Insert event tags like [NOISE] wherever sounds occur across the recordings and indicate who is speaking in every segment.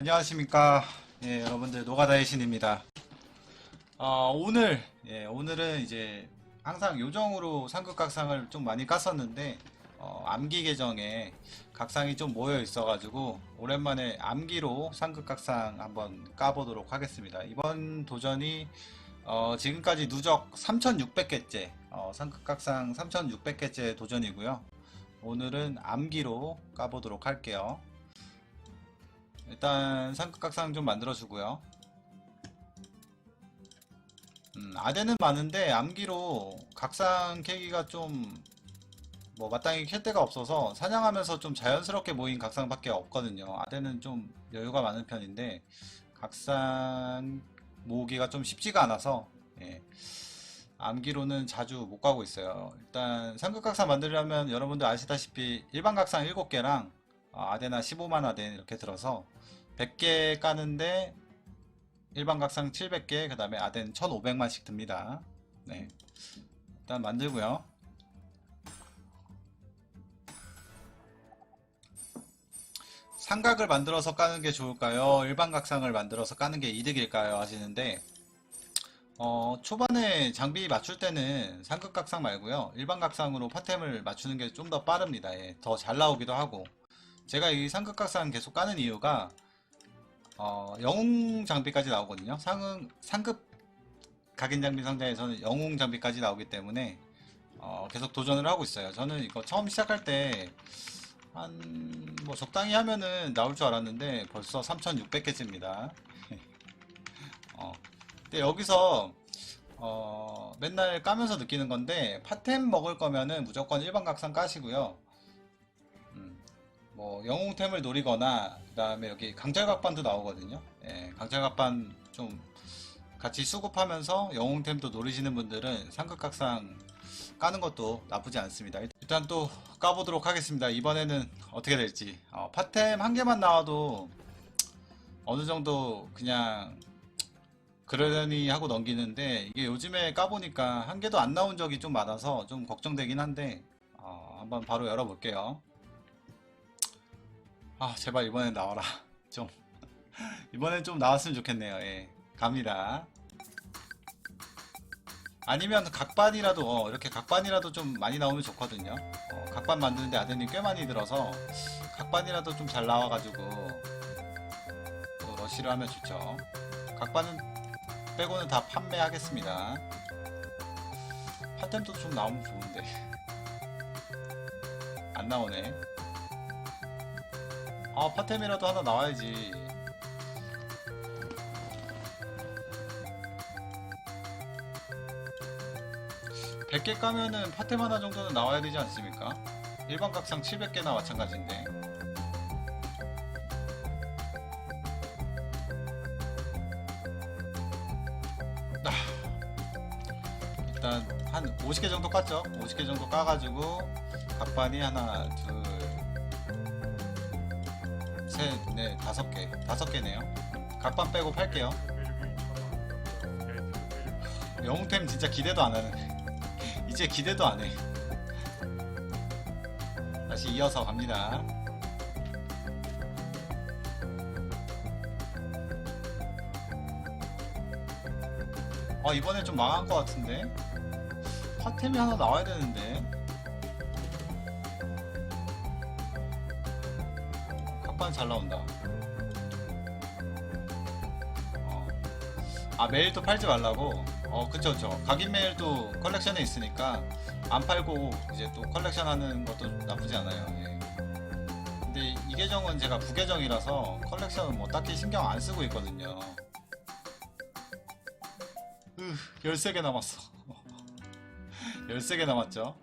Speaker 1: 안녕하십니까. 예, 여러분들 노가다의 신입니다. 어, 오늘, 예, 오늘은 이제 항상 요정으로 상극각상을 좀 많이 깠었는데, 어, 암기 계정에 각상이 좀 모여 있어 가지고, 오랜만에 암기로 상극각상 한번 까보도록 하겠습니다. 이번 도전이, 어, 지금까지 누적 3,600개째, 어, 상극각상 3,600개째 도전이고요. 오늘은 암기로 까보도록 할게요. 일단 상극각상 좀 만들어주고요. 음, 아대는 많은데 암기로 각상 캐기가 좀 뭐 마땅히 캘 데가 없어서 사냥하면서 좀 자연스럽게 모인 각상밖에 없거든요. 아대는 좀 여유가 많은 편인데 각상 모으기가 좀 쉽지가 않아서 예, 암기로는 자주 못 가고 있어요. 일단 상극각상 만들려면 여러분들 아시다시피 일반 각상 7개랑 아데나 15만 아덴 이렇게 들어서 100개 까는데 일반 각상 700개 그 다음에 아덴 1500만씩 듭니다. 네. 일단 만들고요. 삼각을 만들어서 까는 게 좋을까요? 일반 각상을 만들어서 까는 게 이득일까요? 하시는데 어, 초반에 장비 맞출 때는 상극 각상 말고요. 일반 각상으로 파템을 맞추는 게 좀 더 빠릅니다. 예, 더 잘 나오기도 하고 제가 이 상극 각상 계속 까는 이유가 어, 영웅 장비까지 나오거든요. 상응, 상급 각인 장비 상자에서는 영웅 장비까지 나오기 때문에 어, 계속 도전을 하고 있어요. 저는 이거 처음 시작할 때 한 뭐 적당히 하면은 나올 줄 알았는데 벌써 3,600개째입니다. [LAUGHS] 어, 근데 여기서 어, 맨날 까면서 느끼는 건데 파템 먹을 거면은 무조건 일반 각상 까시고요. 음, 뭐 영웅템을 노리거나 그 다음에 여기 강철각반도 나오거든요. 예, 강철각반 좀 같이 수급하면서 영웅템도 노리시는 분들은 상극각상 까는 것도 나쁘지 않습니다. 일단 또 까보도록 하겠습니다. 이번에는 어떻게 될지 어, 파템 한 개만 나와도 어느 정도 그냥 그러려니 하고 넘기는데 이게 요즘에 까보니까 한 개도 안 나온 적이 좀 많아서 좀 걱정되긴 한데 어, 한번 바로 열어볼게요. 아 제발 이번엔 나와라. [LAUGHS] 좀. 이번엔 좀 나왔으면 좋겠네요. 예. 갑니다. 아니면 각반이라도 어, 이렇게 각반이라도 좀 많이 나오면 좋거든요. 어, 각반 만드는데 아드님 꽤 많이 들어서 각반이라도 좀 잘 나와가지고 또 러시를 하면 좋죠. 각반은 빼고는 다 판매하겠습니다. 파템도 좀 나오면 좋은데. [LAUGHS] 안 나오네 아 파템이라도 하나 나와야지. 백 개 까면은 파템 하나 정도는 나와야 되지 않습니까? 일반 각상 700개나 마찬가지인데. 아, 일단 한 50개 정도 깠죠? 50개 정도 까가지고 각반이 하나 둘 셋, 넷, 다섯 개. 다섯 개네요. 각반 빼고 팔게요. 영웅템 진짜 기대도 안 하네. 이제 기대도 안 해. 다시 이어서 갑니다. 아, 이번엔 좀 망한 것 같은데? 파템이 하나 나와야 되는데. 각반 잘 나온다. 어. 아 메일도 팔지 말라고. 어 그쵸 그쵸. 각인 메일도 컬렉션에 있으니까 안 팔고 이제 또 컬렉션하는 것도 나쁘지 않아요. 예. 근데 이 계정은 제가 부계정이라서 컬렉션은 뭐 딱히 신경 안 쓰고 있거든요. 으 13개 남았어. [LAUGHS] 13개 남았죠.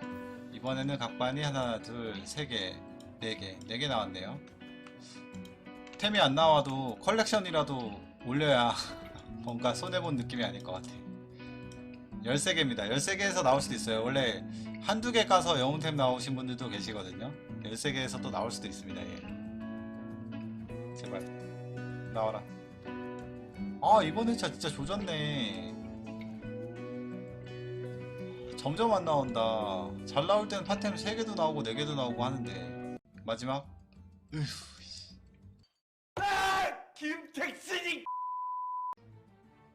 Speaker 1: 이번에는 각반이 하나, 둘, 세 개, 네 개, 네 개 나왔네요. 템이 안 나와도 컬렉션이라도 올려야 [LAUGHS] 뭔가 손해본 느낌이 아닐 것 같아. 13개입니다. 13개에서 나올 수도 있어요. 원래 한두 개 까서 영웅템 나오신 분들도 계시거든요. 13개에서 또 나올 수도 있습니다. 예. 제발 나와라. 아 이번 회차 진짜 조졌네. 점점 안 나온다. 잘 나올 때는 파템 3개도 나오고 4개도 나오고 하는데 마지막 으휴
Speaker 2: 김택신이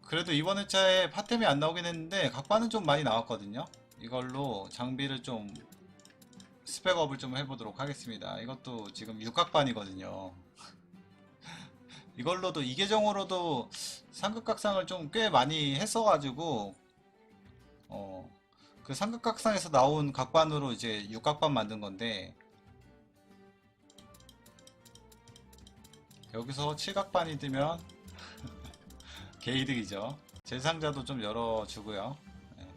Speaker 1: 그래도 이번 회차에 파템이 안 나오긴 했는데 각반은 좀 많이 나왔거든요. 이걸로 장비를 좀 스펙업을 좀 해보도록 하겠습니다. 이것도 지금 육각반이거든요. [LAUGHS] 이걸로도 이 계정으로도 상극각상을 좀 꽤 많이 했어가지고 어, 그 상극각상에서 나온 각반으로 이제 육각반 만든 건데 여기서 칠각반이 뜨면 [LAUGHS] 개이득이죠. 재상자도 좀 열어주고요. 네.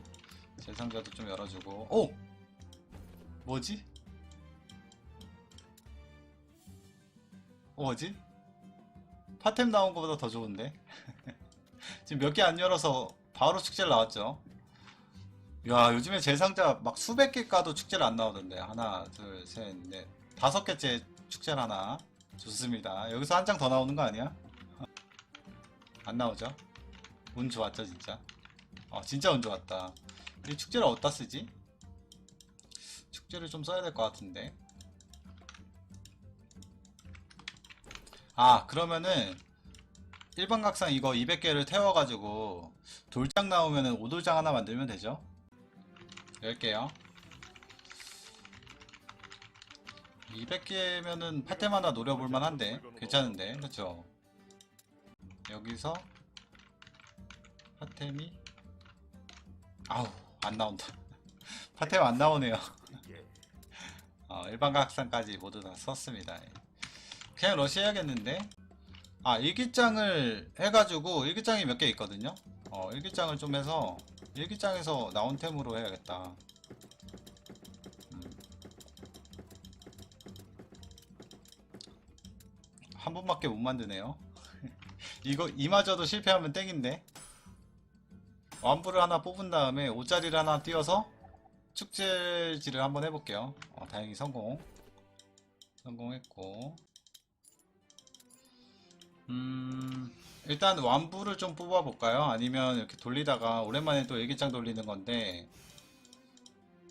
Speaker 1: 재상자도 좀 열어주고. 오! 뭐지? 어, 뭐지? 파템 나온 것보다 더 좋은데? [LAUGHS] 지금 몇 개 안 열어서 바로 축제를 나왔죠. 야, 요즘에 재상자 막 수백 개 까도 축제를 안 나오던데. 하나, 둘, 셋, 넷. 다섯 개째 축제를 하나. 좋습니다. 여기서 한 장 더 나오는 거 아니야? 안 나오죠? 운 좋았죠, 진짜. 어, 진짜 운 좋았다. 이 축제를 어디다 쓰지? 축제를 좀 써야 될 것 같은데. 아, 그러면은, 일반 각상 이거 200개를 태워가지고, 돌장 나오면은 오돌장 하나 만들면 되죠? 10개요. 200개면은 파템 하나 노려볼 만 한데, 괜찮은데, 그쵸? 여기서 파템이 아우 안 나온다. [LAUGHS] 파템 안 나오네요. [LAUGHS] 어, 일반 각상까지 모두 다 썼습니다. 예. 그냥 러시 해야겠는데? 아 일기장을 해가지고 일기장이 몇 개 있거든요? 어 일기장을 좀 해서 일기장에서 나온 템으로 해야겠다 한 번밖에 못 만드네요. [LAUGHS] 이거 이마저도 실패하면 땡인데. 완부를 하나 뽑은 다음에 5짜리를 하나 띄워서 축제질을 한번 해볼게요. 어, 다행히 성공. 성공했고. 음 일단 완부를 좀 뽑아볼까요? 아니면 이렇게 돌리다가 오랜만에 또 일기장 돌리는 건데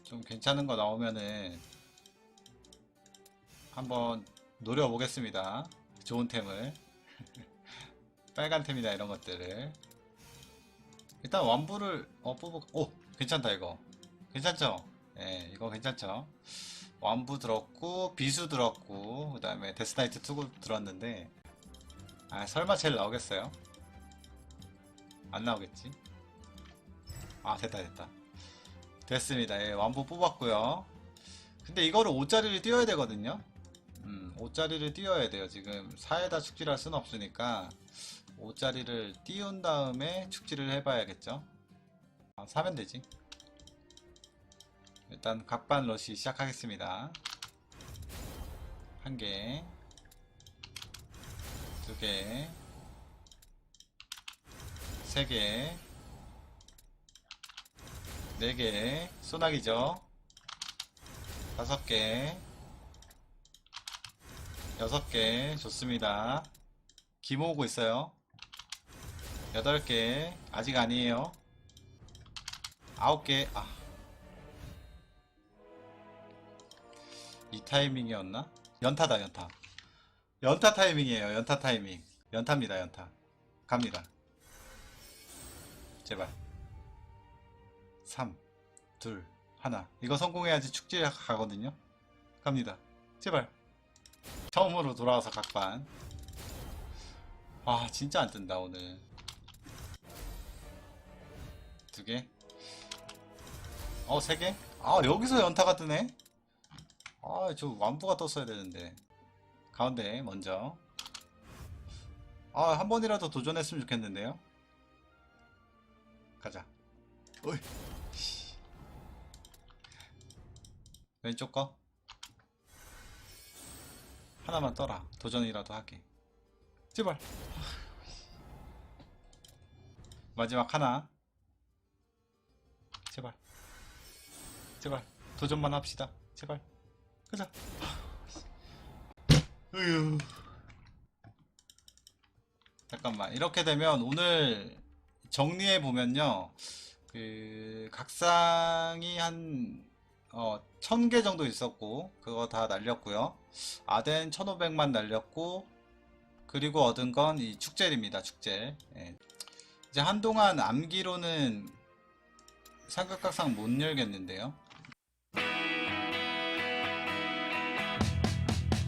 Speaker 1: 좀 괜찮은 거 나오면은 한번 노려보겠습니다 좋은 템을. [LAUGHS] 빨간 템이나 이런 것들을. 일단 완부를 어 뽑을 오 괜찮다 이거. 괜찮죠? 예 이거 괜찮죠? 완부 들었고 비수 들었고 그 다음에 데스나이트 투구 들었는데. 아 설마 제일 나오겠어요? 안 나오겠지? 아 됐다 됐다. 됐습니다. 예 완부 뽑았고요. 근데 이거를 5짜리를 띄워야 되거든요 음 5짜리를 띄워야 돼요 지금 4에다 축질할 수는 없으니까 5짜리를 띄운 다음에 축지를 해봐야겠죠. 아, 사면 되지. 일단 각반 러시 시작하겠습니다. 한 개, 두 개, 세 개, 네 개, 소나기죠. 다섯 개, 여섯 개, 좋습니다. 기 모으고 있어요. 8개. 아직 아니에요. 9개. 아. 이 타이밍이었나? 연타다 연타. 연타 타이밍이에요. 연타 타이밍. 연타입니다 연타. 갑니다. 제발. 3 2 1 이거 성공해야지 축제 가거든요. 갑니다. 제발 처음으로 돌아와서 각반 아 진짜 안 뜬다 오늘 두 개. 어, 세 개? 아, 여기서 연타가 뜨네? 아, 저 완부가 떴어야 되는데. 가운데, 먼저. 아, 한 번이라도 도전했으면 좋겠는데요? 가자. 어이. 씨. 왼쪽 거. 하나만 떠라. 도전이라도 하게. 제발. 마지막 하나. 제발. 제발. 도전만 합시다. 제발. 가자. 으유. 잠깐만. 이렇게 되면 오늘 정리해 보면요. 그 각상이 한 어, 1000개 정도 있었고 그거 다 날렸고요. 아덴 1500만 날렸고 그리고 얻은 건 이 축젤입니다. 축젤. 예. 이제 한동안 암기로는 삼각각상 못 열겠는데요.